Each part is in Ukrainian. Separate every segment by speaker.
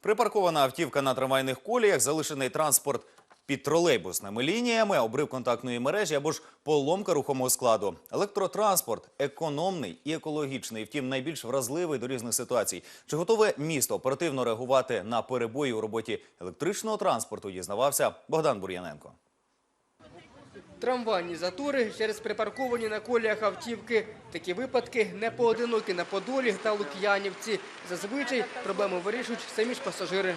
Speaker 1: Припаркована автівка на трамвайних коліях, залишений транспорт під тролейбусними лініями, обрив контактної мережі або ж поломка рухомого складу. Електротранспорт економний і екологічний, втім найбільш вразливий до різних ситуацій. Чи готове місто оперативно реагувати на перебої у роботі електричного транспорту? Дізнавався Богдан Бур'яненко.
Speaker 2: Трамвайні затори через припарковані на коліях автівки. Такі випадки не поодинокі на Подолі та Лук'янівці. Зазвичай проблему вирішують самі ж пасажири.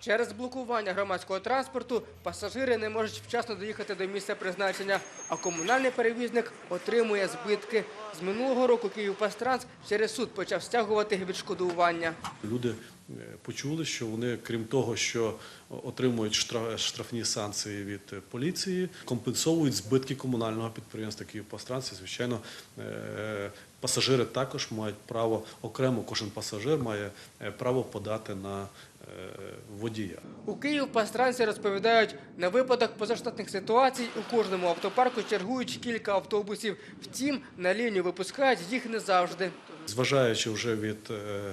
Speaker 2: Через блокування громадського транспорту пасажири не можуть вчасно доїхати до місця призначення, а комунальний перевізник отримує збитки. З минулого року Київпастранс через суд почав стягувати відшкодування.
Speaker 3: Люди е, почули, що вони, крім того, що отримують штра- штрафні санкції від е, поліції, компенсовують збитки комунального підприємства Київпастранс. І, Звичайно, е, пасажири також мають право окремо, кожен пасажир має право подати на водія.
Speaker 2: У Київпастрансі розповідають, на випадок позаштатних ситуацій у кожному автопарку чергують кілька автобусів. Втім, на лінію випускають їх не завжди.
Speaker 3: Зважаючи вже від е, е,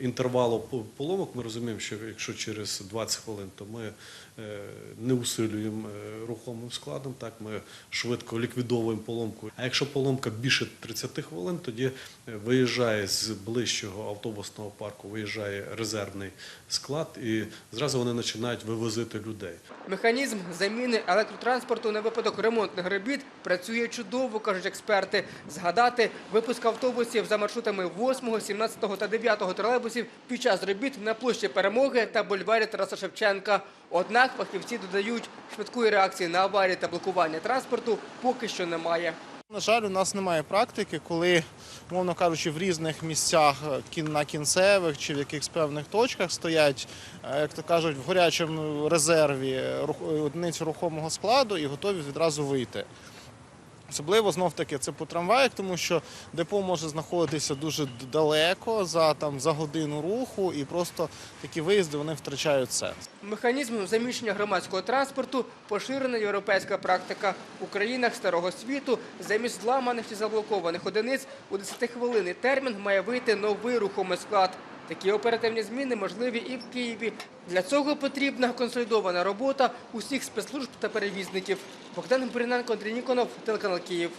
Speaker 3: інтервалу по- поломок, ми розуміємо, що якщо через 20 хвилин, то ми е, не усилюємо е, рухомим складом, так ми швидко ліквідовуємо поломку. А якщо поломка більше 30 хвилин, тоді е, виїжджає з ближчого автобусного парку, виїжджає резервний склад, і зразу вони починають вивозити людей.
Speaker 2: Механізм заміни електротранспорту на випадок ремонтних робіт працює чудово, кажуть експерти. Згадати випуск автобусів за маршрутами 8, 17 та 9 тролейбусів під час робіт на площі Перемоги та бульварі Тараса Шевченка. Однак фахівці додають, швидкої реакції на аварії та блокування транспорту поки що немає.
Speaker 4: На жаль, у нас немає практики, коли, мовно кажучи, в різних місцях е, на кінцевих чи в якихось певних точках стоять, е, як то кажуть, в горячому резерві е, рухомого складу і готові відразу вийти. Особливо знов таки це по трамваях, тому що депо може знаходитися дуже далеко за там за годину руху, і просто такі виїзди вони втрачають сенс.
Speaker 2: Механізм заміщення громадського транспорту поширена європейська практика. У країнах старого світу замість зламаних чи заблокованих одиниць у 10-хвилинний термін має вийти новий рухомий склад. Такі оперативні зміни можливі і в Києві. Для цього потрібна консолідована робота усіх спецслужб та перевізників. Богдан Буріненко, Андрій Ніконов, телеканал Київ.